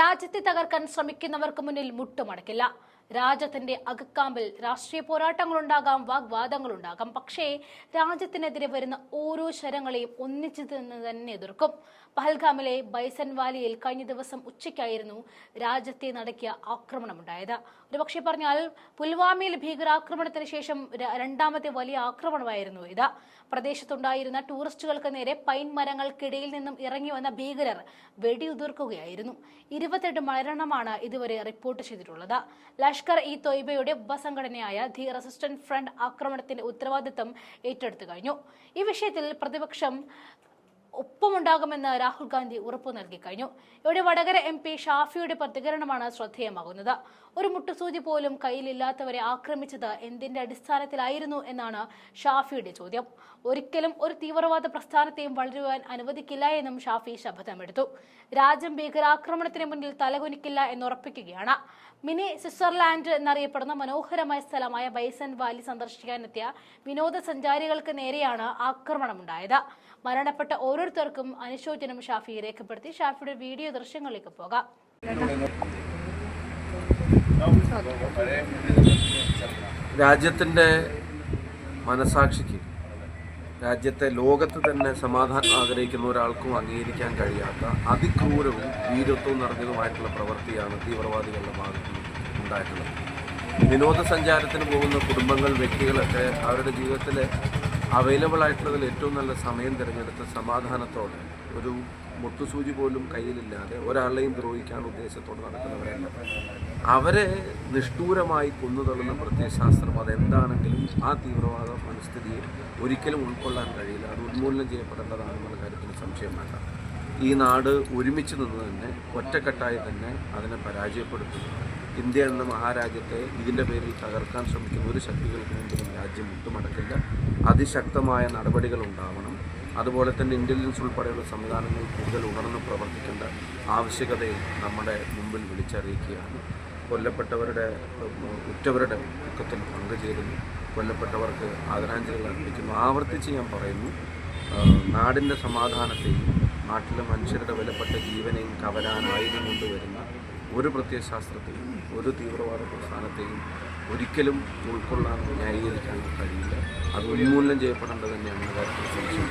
രാജ്യത്തെ തകർക്കാൻ ശ്രമിക്കുന്നവർക്ക് മുന്നിൽ മുട്ടുമടക്കില്ല. രാജ്യത്തിന്റെ അകക്കാമ്പിൽ രാഷ്ട്രീയ പോരാട്ടങ്ങളുണ്ടാകാം വാഗ്വാദങ്ങളുണ്ടാകാം. പക്ഷേ രാജ്യത്തിനെതിരെ വരുന്ന ഓരോ ശരങ്ങളെയും ഒന്നിച്ചു നിന്ന് തന്നെ എതിർക്കും. പഹൽഗാമിലെ ബൈസൻ വാലിയിൽ കഴിഞ്ഞ ദിവസം ഉച്ചയ്ക്കായിരുന്നു രാജ്യത്തെ നടക്കിയ ആക്രമണമുണ്ടായത്. ഒരുപക്ഷെ പറഞ്ഞാൽ പുൽവാമയിൽ ഭീകരാക്രമണത്തിന് ശേഷം രണ്ടാമത്തെ വലിയ ആക്രമണമായിരുന്നു ഇത്. പ്രദേശത്തുണ്ടായിരുന്ന ടൂറിസ്റ്റുകൾക്ക് നേരെ പൈൻ മരങ്ങൾക്കിടയിൽ നിന്നും ഇറങ്ങി വന്ന ഭീകരർ വെടിയുതിർക്കുകയായിരുന്നു. ഇരുപത്തെട്ട് മരണമാണ് ഇതുവരെ റിപ്പോർട്ട് ചെയ്തിട്ടുള്ളത്. ലഷ്കർ ഇ തൊയ്ബയുടെ ഉപസംഘടനയായ ദി റെസിസ്റ്റന്റ് ഫ്രണ്ട് ആക്രമണത്തിന്റെ ഉത്തരവാദിത്തം ഏറ്റെടുത്തു കഴിഞ്ഞു. ഈ വിഷയത്തിൽ പ്രതിപക്ഷം ഒപ്പമുണ്ടാകുമെന്ന് രാഹുൽ ഗാന്ധി ഉറപ്പു നൽകി കഴിഞ്ഞു. ഇവിടെ വടകര എം പി ഷാഫിയുടെ പ്രതികരണമാണ് ശ്രദ്ധേയമാകുന്നത്. ഒരു മുട്ടുസൂചി പോലും കയ്യിലില്ലാത്തവരെ ആക്രമിച്ചത് എന്തിന്റെ അടിസ്ഥാനത്തിലായിരുന്നു എന്നാണ് ഷാഫിയുടെ ചോദ്യം. ഒരിക്കലും ഒരു തീവ്രവാദ പ്രസ്ഥാനത്തെയും വളരുവാൻ അനുവദിക്കില്ല എന്നും ഷാഫി ശപഥമെടുത്തു. രാജ്യം ഭീകരാക്രമണത്തിന് മുന്നിൽ തലകുനിക്കില്ല എന്നുറപ്പിക്കുകയാണ്. മിനി സ്വിറ്റ്സർലാൻഡ് എന്നറിയപ്പെടുന്ന മനോഹരമായ സ്ഥലമായ ബൈസൺ വാലി സന്ദർശിക്കാനെത്തിയ വിനോദസഞ്ചാരികൾക്ക് നേരെയാണ് ആക്രമണമുണ്ടായത്. മരണപ്പെട്ട ഓരോരുത്തർക്കും അനുശോചനം ഷാഫി രേഖപ്പെടുത്തി. ഷാഫിയുടെ വീഡിയോ ദൃശ്യങ്ങളിലേക്ക് പോകാം. രാജ്യത്തിന്റെ മനസാക്ഷിക്ക് രാജ്യത്തെ ലോകത്ത് തന്നെ സമാധാനം ആഗ്രഹിക്കുന്ന ഒരാൾക്കും അംഗീകരിക്കാൻ കഴിയാത്ത അതിക്രൂരവും വീരത്വവും നിറഞ്ഞതുമായിട്ടുള്ള പ്രവൃത്തിയാണ് തീവ്രവാദികളുടെ ഭാഗത്ത് ഉണ്ടായിട്ടുള്ളത്. വിനോദസഞ്ചാരത്തിന് പോകുന്ന കുടുംബങ്ങൾ വ്യക്തികളൊക്കെ അവരുടെ ജീവിതത്തിലെ അവൈലബിൾ ആയിട്ടുള്ളതിൽ ഏറ്റവും നല്ല സമയം തിരഞ്ഞെടുത്ത് സമാധാനത്തോടെ ഒരു മുട്ടുസൂചി പോലും കയ്യിലില്ലാതെ ഒരാളെയും ദ്രോഹിക്കാൻ ഉദ്ദേശത്തോടെ നടക്കുന്നവരല്ല അവരെ നിഷ്ഠൂരമായി കൊന്നുതള്ളുന്ന പ്രത്യയശാസ്ത്രം അതെന്താണെങ്കിലും ആ തീവ്രവാദ മനസ്ഥിതിയെ ഒരിക്കലും ഉൾക്കൊള്ളാൻ കഴിയില്ല. അത് ഉന്മൂലനം ചെയ്യപ്പെടേണ്ടതാണെന്നുള്ള കാര്യത്തിൽ സംശയം വേണ്ട. ഈ നാട് ഒരുമിച്ച് നിന്ന് തന്നെ ഒറ്റക്കെട്ടായി തന്നെ അതിനെ പരാജയപ്പെടുത്തുന്നു. ഇന്ത്യ എന്ന മഹാരാജ്യത്തെ ഇതിന്റെ പേരിൽ തകർക്കാൻ ശ്രമിക്കുന്ന ഒരു ശക്തികൾക്ക് മുമ്പിലും രാജ്യം മുട്ടുമടക്കില്ല അതിശക്തമായ നടപടികൾ ഉണ്ടാവണം അതുപോലെ തന്നെ ഇന്റലിജൻസ് ഉൾപ്പെടെയുള്ള സംവിധാനങ്ങൾ കൂടുതൽ ഉണർന്ന് പ്രവർത്തിക്കേണ്ട ആവശ്യകതയെ നമ്മുടെ മുമ്പിൽ വിളിച്ചറിയിക്കുകയാണ്. കൊല്ലപ്പെട്ടവരുടെ ഉറ്റവരുടെ ദുഃഖത്തിൽ പങ്കുചേരുന്നു. കൊല്ലപ്പെട്ടവർക്ക് ആദരാഞ്ജലികൾ അർപ്പിക്കുന്നു. ആവർത്തിച്ച് ഞാൻ പറയുന്നു നാടിന്റെ സമാധാനത്തെയും നാട്ടിലെ മനുഷ്യരുടെ വിലപ്പെട്ട ജീവനെയും കവരാൻ ആയുധം കൊണ്ടുവരുന്ന ഒരു പ്രത്യയശാസ്ത്രത്തെയും ഒരു തീവ്രവാദ പ്രസ്ഥാനത്തെയും ഒരിക്കലും ഉൾക്കൊള്ളാൻ ന്യായീകരിക്കാൻ കഴിയില്ല. അത് ഉന്മൂലനം ചെയ്യപ്പെടേണ്ടത് തന്നെയാണ് കാര്യത്തിൽ സംശയം